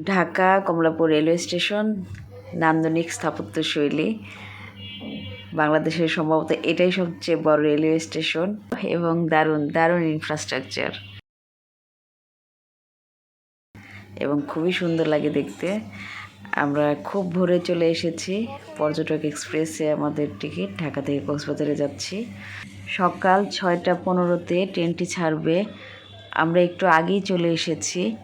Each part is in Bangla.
ঢাকা কমলাপুর রেলওয়ে স্টেশন, নান্দনিক স্থাপত্যশৈলী বাংলাদেশের সম্ভবত এটাই সবচেয়ে বড় রেলওয়ে স্টেশন এবং দারুণ দারুণ ইনফ্রাস্ট্রাকচার এবং খুবই সুন্দর লাগে দেখতে। আমরা খুব ভোরে চলে এসেছি। পর্যটক এক্সপ্রেসে আমাদের টিকিট, ঢাকা থেকে কক্সবাজারে যাচ্ছি। সকাল ছয়টা পনেরোতে ট্রেনটি ছাড়বে। আমরা একটু আগেই চলে এসেছি।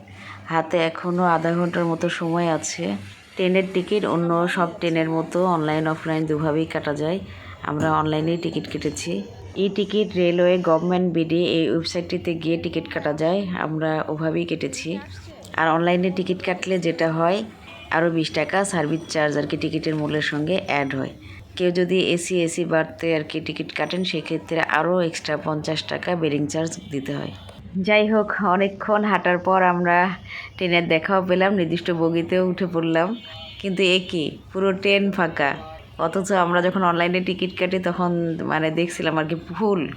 হাতে এখনও আধা ঘণ্টার মতো সময় আছে। ট্রেনের টিকিট অন্য সব ট্রেনের মতো অনলাইন, অফলাইন দুভাবেই কাটা যায়। আমরা অনলাইনেই টিকিট কেটেছি। E ticket railway, government, BD এই ওয়েবসাইটটিতে গিয়ে টিকিট কাটা যায়। আমরা ওভাবেই কেটেছি। আর অনলাইনে টিকিট কাটলে যেটা হয়, আরও বিশ টাকা সার্ভিস চার্জ আর কি টিকিটের মূল্যের সঙ্গে অ্যাড হয়। কেউ যদি এসি এসি বাড়তে আর কি টিকিট কাটেন, সেক্ষেত্রে আরও এক্সট্রা পঞ্চাশ টাকা বেরিং চার্জ দিতে হয়। যাই হোক, অনেকক্ষণ হাঁটার পর আমরা ট্রেনের দেখাও পেলাম, নির্দিষ্ট বগিতেও উঠে পড়লাম। কিন্তু একই পুরো ট্রেন ফাঁকা। অথচ আমরা যখন অনলাইনে টিকিট কাটি, তখন মানে দেখছিলাম আর কি ভুল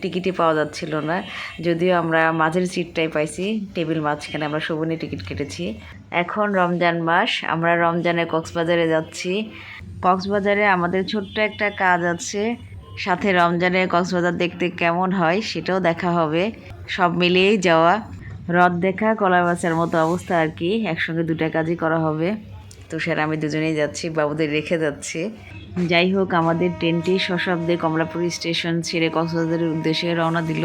টিকিটই পাওয়া যাচ্ছিল না। যদিও আমরা মাঝের সিটটাই পাইছি, টেবিল মাঝখানে আমরা শোভনে টিকিট কেটেছি। এখন রমজান মাস, আমরা রমজানে কক্সবাজারে যাচ্ছি। কক্সবাজারে আমাদের ছোট্ট একটা কাজ আছে। সাথে রমজানে কক্সবাজার দেখতে কেমন হয়, সেটাও দেখা হবে। সব মিলিয়েই যাওয়া। হ্রদ দেখা কলা বাচার মতো অবস্থা আর কি। একসঙ্গে দুটা কাজই করা হবে। তো স্যার আমি দুজনেই যাচ্ছি, বাবুদের রেখে যাচ্ছি। যাই হোক, আমাদের ট্রেনটি সশব্দে কমলাপুর স্টেশন ছেড়ে কক্সবাজারের উদ্দেশ্যে রওনা দিল।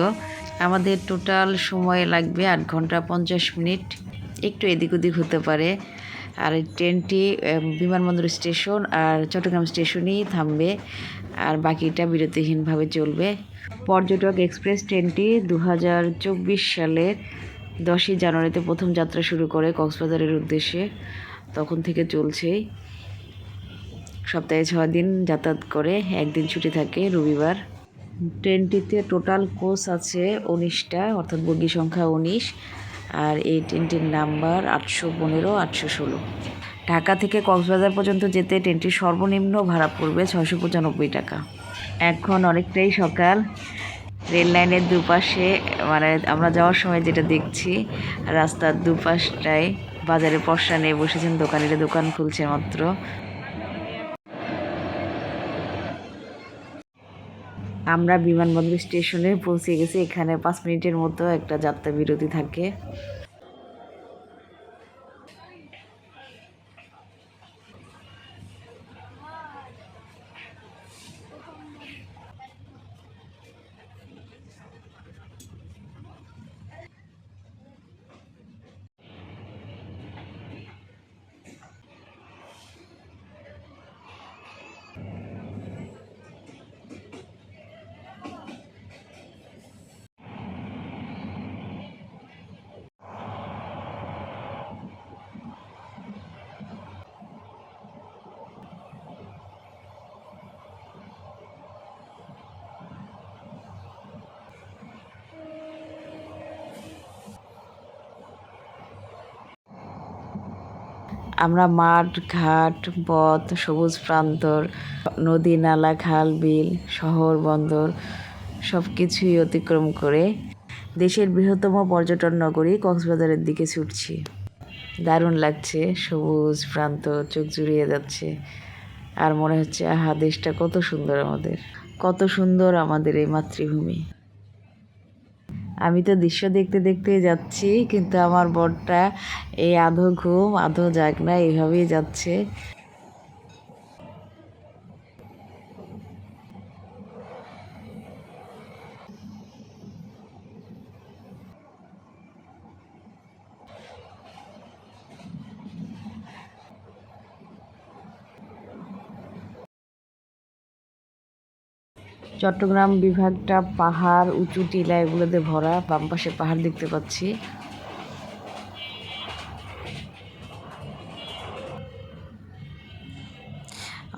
আমাদের টোটাল সময় লাগবে আট ঘণ্টা পঞ্চাশ মিনিট। একটু এদিক ওদিক হতে পারে। আর ট্রেনটি বিমানবন্দর স্টেশন আর চট্টগ্রাম স্টেশনেই থামবে। আর বাকিটা বিরতিহীনভাবে চলবে। পর্যটক এক্সপ্রেস ট্রেনটি দু হাজার চব্বিশ সালের দশই জানুয়ারিতে প্রথম যাত্রা শুরু করে কক্সবাজারের উদ্দেশ্যে। তখন থেকে চলছেই সপ্তাহে ছয় দিন যাতায়াত করে, একদিন ছুটি থাকে রবিবার। ট্রেনটিতে টোটাল কোচ আছে উনিশটা, অর্থাৎ বগি সংখ্যা উনিশ, আর এই ট্রেনটির নাম্বার আটশো পনেরো, আটশো ষোলো। ঢাকা থেকে কক্সবাজার পর্যন্ত যেতে ট্রেনটির সর্বনিম্ন ভাড়া পড়বে ছয়শো পঁচানব্বই টাকা। এখন অনেকটাই সকাল। রেল লাইনের দুপাশে মানে আমরা যাওয়ার সময় যেটা দেখছি, রাস্তার দুপাশটায় বাজারে পশা নিয়ে বসেছেন দোকানিরা, দোকান খুলছে মাত্র। আমরা বিমানবন্দর স্টেশনে পৌঁছে গেছি, এখানে পাঁচ মিনিটের মতো একটা যাত্রা বিরতি থাকে। আমরা মাঠ, ঘাট পথ সবুজ প্রান্তর, নদী, নালা, খাল, বিল, শহর, বন্দর সব কিছুই অতিক্রম করে দেশের বৃহত্তম পর্যটন নগরী কক্সবাজারের দিকে ছুটছি। দারুণ লাগছে, সবুজ প্রান্ত, চোখ জুড়িয়ে যাচ্ছে। আর মনে হচ্ছে, আহা, দেশটা কত সুন্দর আমাদের, কত সুন্দর আমাদের এই মাতৃভূমি। আমি তো দৃশ্য দেখতে দেখতে যাচ্ছি, কিন্তু আমার বরটা এই আধো ঘুম, আধো জাগনা, এইভাবেই যাচ্ছে। চট্টগ্রাম বিভাগটা পাহাড়, উঁচু টিলা এগুলোতে ভরা, বাম পাশে পাহাড় দেখতে পাচ্ছি।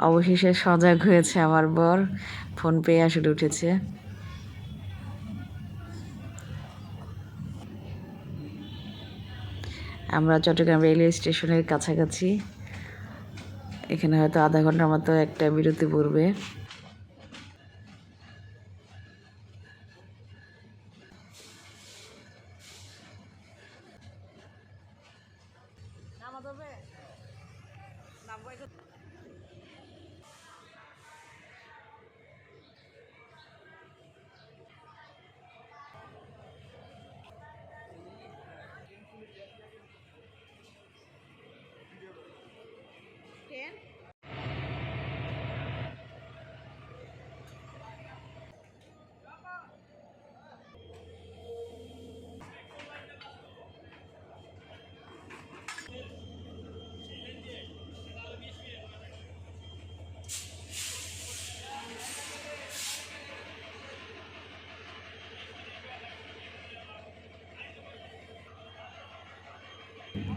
অবশেষে সজাগ হয়েছে আমার বর, ফোন পেয়ে আসলে উঠেছে। আমরা চট্টগ্রাম রেলওয়ে স্টেশনের কাছাকাছি। এখানে হয়তো আধা ঘণ্টার মতো একটা বিরতি পড়বে।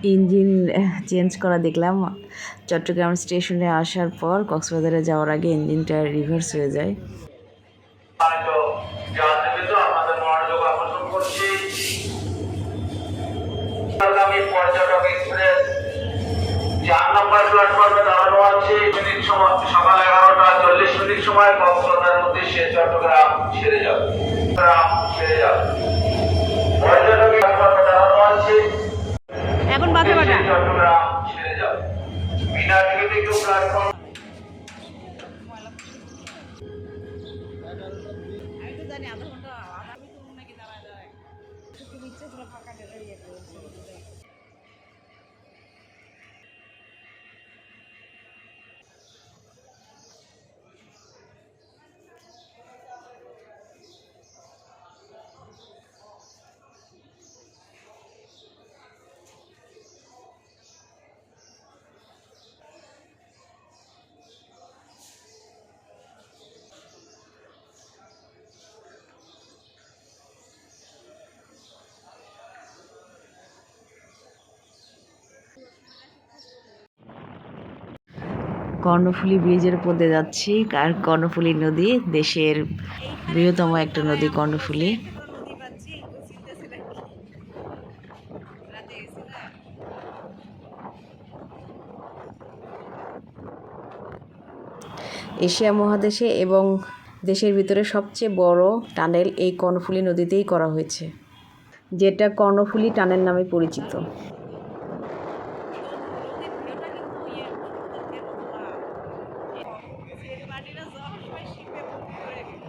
ইঞ্জিন চেঞ্জ করা দেখলাম। চট্টগ্রাম স্টেশনে আসার পর কক্সবাজারে যাওয়ার আগে ইঞ্জিনটা রিভার্স হয়ে যায়। সময় চট্টগ্রাম ছেড়ে যাবে। ছেড়ে যাবে। পর্যটক আছে এখন বাজে কটা চট্টগ্রাম ছেড়ে যাবে বিনা টিকিটে কেউ প্ল্যাটফর্ম আমি তো জানি আধা ঘণ্টা আধা আমি তো নাকি দাঁড়ায় দাঁড়ায় একটু ইচ্ছে ছিল ফাঁকা টেলে ইয়ে করেছে কর্ণফুলী ব্রিজের উপর দিয়ে যাচ্ছি, আর কর্ণফুলী নদী দেশের বৃহত্তম একটা নদী কর্ণফুলী। এশিয়া মহাদেশে এবং দেশের ভিতরে সবচেয়ে বড় টানেল এই কর্ণফুলী নদীতেই করা হয়েছে, যেটা কর্ণফুলী টানেল নামে পরিচিত নদীর ভিউটা কিন্তু ইয়ে সমুদ্রের খোলা সেই পানিটা যাওয়ার সময় শিপে ভর্তি করে গেল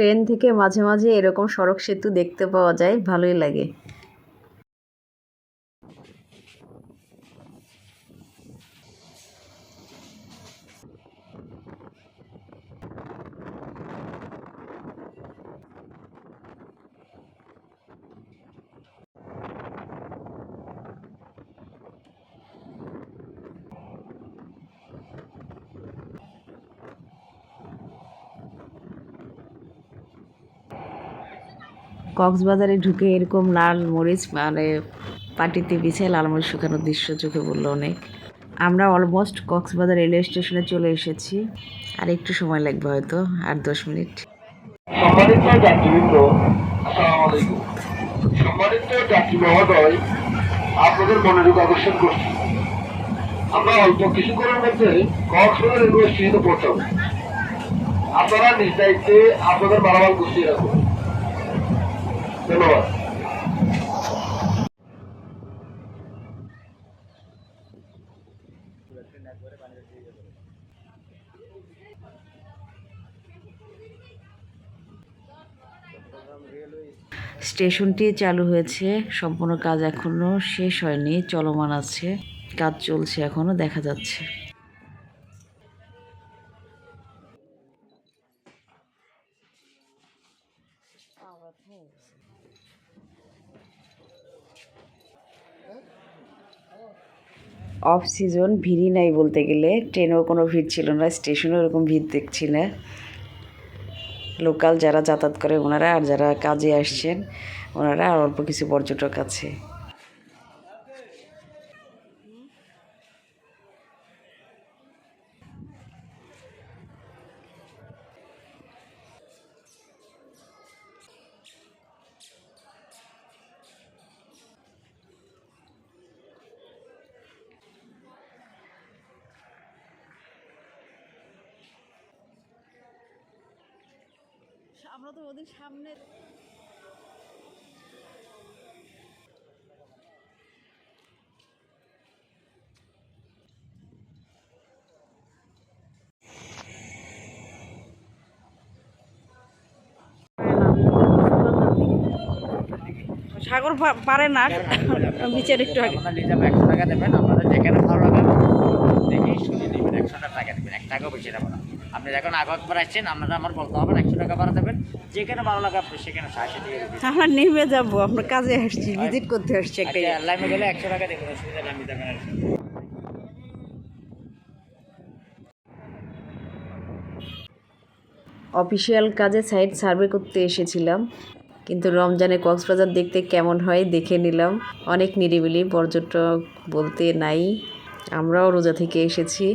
ট্রেন থেকে মাঝে মাঝে এরকম সড়ক সেতু দেখতে পাওয়া যায় ভালোই লাগে। কক্সবাজারে ঢুকে এরকম লাল মরিচ মানে পাটিতে বিছিয়ে লাল মরিচ শুকানোর দৃশ্য চোখে বলল অনেক। আমরা অলমোস্ট কক্সবাজার রেলওয়ে স্টেশনে চলে এসেছি। আর একটু সময় লাগবে হয়তো আর দশ মিনিট। আপনারা নিজ দায়িত্বে আপনাদের মালামাল গুছিয়ে রাখুন। স্টেশনটি চালু হয়েছে, সম্পূর্ণ কাজ এখনও শেষ হয়নি, চলমান আছে, কাজ চলছে এখনও, দেখা যাচ্ছে। অফ সিজন ভিড়ই নাই বলতে গেলে। ট্রেনেও কোনো ভিড় ছিল না স্টেশনেও এরকম ভিড় দেখছি না। লোকাল যারা যাতায়াত করে ওনারা, আর যারা কাজে আসছেন, ওনারা আর অল্প কিছু পর্যটক আছে। সাগর পারে না। বিচের একটু আগে। আপনারা একশো টাকা দেবেন আপনাদের যেখানে ভালো লাগে দেখি শুনে নেবেন একশো টাকা দেবেন এক টাকাও বেশি নেবেন না। আপনি যখন আগতবার আসছেন আপনারা আমার বলতে হবে একশো টাকা ভাড়া দেবেন যেখানে ভালো লাগে আপনি সেখানে সাহায্য দিয়ে আমরা নেমে যাব আমরা কাজে আসছি ভিজিট করতে আসছি একটা আচ্ছা গেলে একশো টাকা দেবেন অসুবিধা আমি দেবেন অফিসিয়াল কাজে সাইট সার্ভে করতে এসেছিলাম। কিন্তু রমজানে কক্সবাজার দেখতে কেমন হয় দেখে নিলাম। অনেক নিরিবিলি, পর্যটক বলতে নাই। আমরাও রোজা থেকে এসেছি।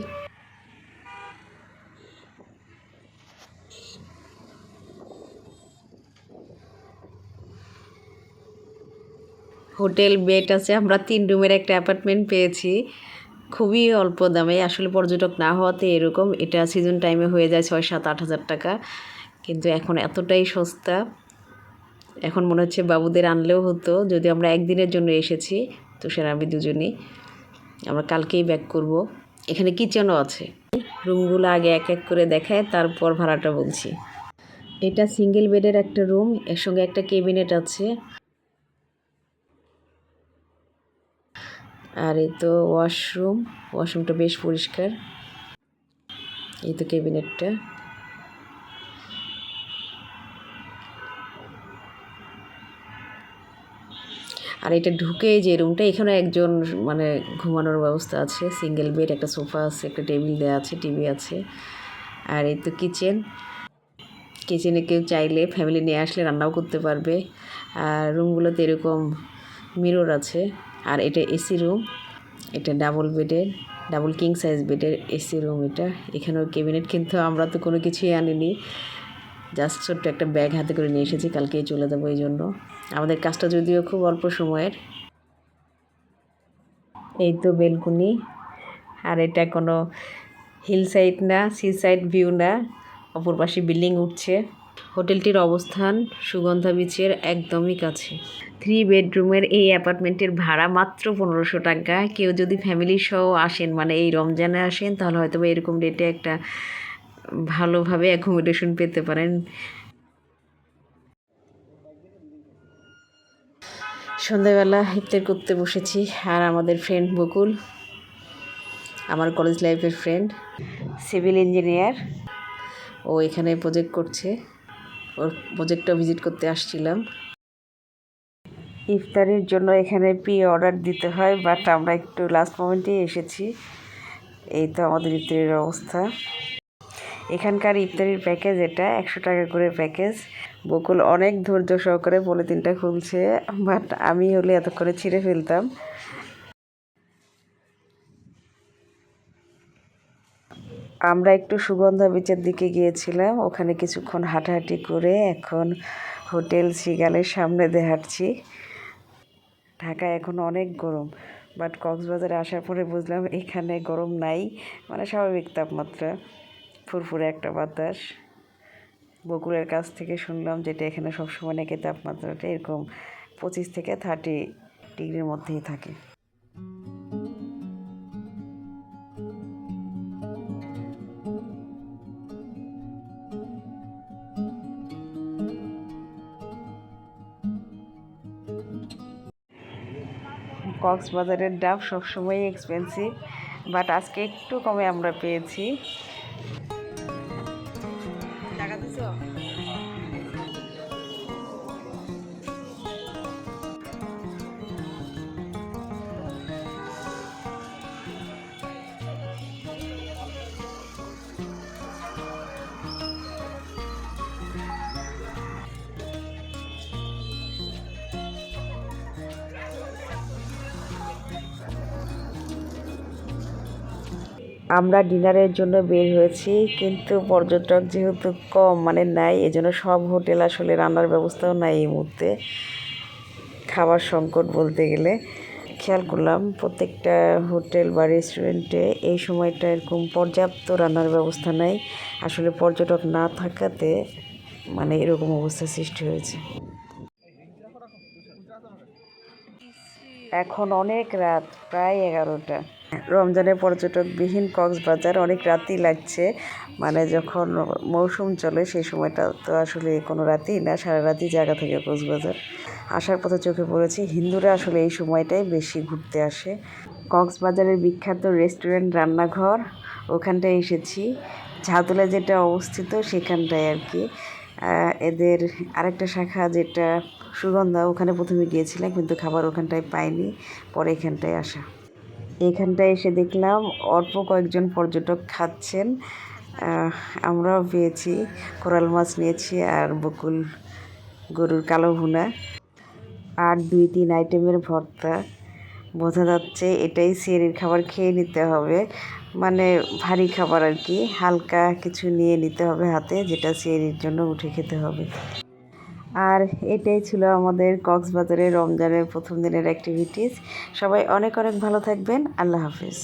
হোটেল বেড আছে, আমরা তিন রুমের একটা অ্যাপার্টমেন্ট পেয়েছি। খুবই অল্প দামে, আসলে পর্যটক না হওয়াতে এরকম। এটা সিজন টাইমে হয়ে যায় ছয় সাত আট হাজার টাকা। কিন্তু এখন এতটাই সস্তা। এখন মনে হচ্ছে বাবুদের আনলেও হতো যদি আমরা একদিনের জন্য এসেছি তুষার আমি দুজনেই। আমরা কালকেই ব্যাক করব। এখানে কিচেনও আছে। রুমগুলো আগে এক এক করে দেখায়, তারপর ভাড়াটা বলছি। এটা সিঙ্গেল বেডের একটা রুম এর সঙ্গে একটা কেবিনেট আছে। আর এই তো ওয়াশরুম ওয়াশরুমটা বেশ পরিষ্কার। এই তো ক্যাবিনেটটা আর এটা ঢুকেই যে রুমটা এখানে একজন মানে ঘুমানোর ব্যবস্থা আছে। সিঙ্গেল বেড একটা সোফা আছে, একটা টেবিল দেওয়া আছে, টিভি আছে, আর এই তো কিচেন কিচেনে কেউ চাইলে ফ্যামিলি নিয়ে আসলে রান্নাও করতে পারবে। আর রুমগুলোতে এরকম মিরর আছে, আর এটা এসি রুম এটা ডাবল বেডের ডাবল কিং সাইজ বেডের এসি রুম এটা। এখানেও ক্যাবিনেট কিন্তু আমরা তো কোনো কিছুই আনিনি। জাস্ট ছোট্ট একটা ব্যাগ হাতে করে নিয়ে এসেছি, কালকেই চলে যাব এই জন্য। আমাদের কাজটা যদিও খুব অল্প সময়ের। এই তো বেলকুনি। আর এটা কোনো হিল সাইড না সি সাইড ভিউ না। অপর পাশে বিল্ডিং উঠছে। হোটেলটির অবস্থান সুগন্ধা বিচের একদমই কাছে। থ্রি বেডরুমের এই অ্যাপার্টমেন্টের ভাড়া মাত্র পনেরোশো টাকা। কেউ যদি ফ্যামিলি সহ আসেন মানে এই রমজানে আসেন, তাহলে হয়তো এরকম রেটে একটা ভালোভাবে অ্যাকোমোডেশন পেতে পারেন। সন্ধ্যাবেলা ইফতার করতে বসেছি আর আমাদের ফ্রেন্ড বকুল, আমার কলেজ লাইফের ফ্রেন্ড সিভিল ইঞ্জিনিয়ার ও এখানে প্রজেক্ট করছে। ওর প্রজেক্টটা ভিজিট করতে আসছিলাম। ইফতারের জন্য এখানে প্রি অর্ডার দিতে হয় বাট আমরা একটু লাস্ট মোমেন্টেই এসেছি। এই তো আমাদের ইফতারের অবস্থা। এখানকার ইফতারির প্যাকেজ এটা, একশো টাকা করে প্যাকেজ বকুল অনেক ধৈর্য সহকারে পলিথিনটা খুলছে বাট আমি হলে এতক্ষণে ছিঁড়ে ফেলতাম। আমরা একটু সুগন্ধা বিচের দিকে গিয়েছিলাম, ওখানে কিছুক্ষণ হাঁটাহাঁটি করে এখন হোটেল সিগালের সামনে দিয়ে হাঁটছি ঢাকা এখন অনেক গরম বাট কক্সবাজারে আসার পরে বুঝলাম এখানে গরম নাই মানে স্বাভাবিক তাপমাত্রা। ফুরফুরে একটা বাতাস। বকুলের কাছ থেকে শুনলাম যেটা এখানে সবসময় নাকি তাপমাত্রাটা এরকম পঁচিশ থেকে থার্টি ডিগ্রির মধ্যেই থাকে। কক্সবাজারের ডাব সবসময়ই এক্সপেন্সিভ বাট আজকে একটু কমে আমরা পেয়েছি। টাকা দিছো? আমরা ডিনারের জন্য বের হয়েছি, কিন্তু পর্যটক যেহেতু কম মানে নাই, এজন্য সব হোটেল আসলে রান্নার ব্যবস্থাও নাই এই মুহূর্তে। খাবার সংকট বলতে গেলে। খেয়াল করলাম, প্রত্যেকটা হোটেল বা রেস্টুরেন্টে এই সময়টা এরকম পর্যাপ্ত রান্নার ব্যবস্থা নাই। আসলে পর্যটক না থাকাতে মানে এরকম অবস্থা সৃষ্টি হয়েছে। এখন অনেক রাত, প্রায় এগারোটা। রমজানের পর্যটকবিহীন কক্সবাজার অনেক রাতই লাগছে। মানে যখন মৌসুম চলে সেই সময়টা তো আসলে কোনো রাতই না, সারা রাতই জায়গা থাকে কক্সবাজার। আসার পথে চোখে পড়েছি, হিন্দুরা আসলে এই সময়টাই বেশি ঘুরতে আসে। কক্সবাজারের বিখ্যাত রেস্টুরেন্ট রান্নাঘর, ওখানটায় এসেছি। ঝাউতলা যেটা অবস্থিত সেখানটায় আর কি। এদের আরেকটা শাখা যেটা সুগন্ধা, ওখানে প্রথমে গিয়েছিলাম কিন্তু খাবার ওখানটায় পাইনি, পরে এখানটায় আসা। এখানটায় এসে দেখলাম অল্প কয়েকজন পর্যটক খাচ্ছেন। আমরাও পেয়েছি, কোরাল মাছ নিয়েছি আর বকুল গরুর কালো ভুনা। আর দুই তিন আইটেমের ভর্তা। বোঝা যাচ্ছে এটাই সিয়ারির খাবার খেয়ে নিতে হবে। মানে ভারী খাবার আর কি, হালকা কিছু নিয়ে নিতে হবে হাতে, যেটা সিয়ারির জন্য উঠে খেতে হবে। আর এটাই ছিল আমাদের কক্সবাজারের রমজানের প্রথম দিনের অ্যাক্টিভিটিস সবাই অনেক অনেক ভালো থাকবেন। আল্লাহ হাফিজ।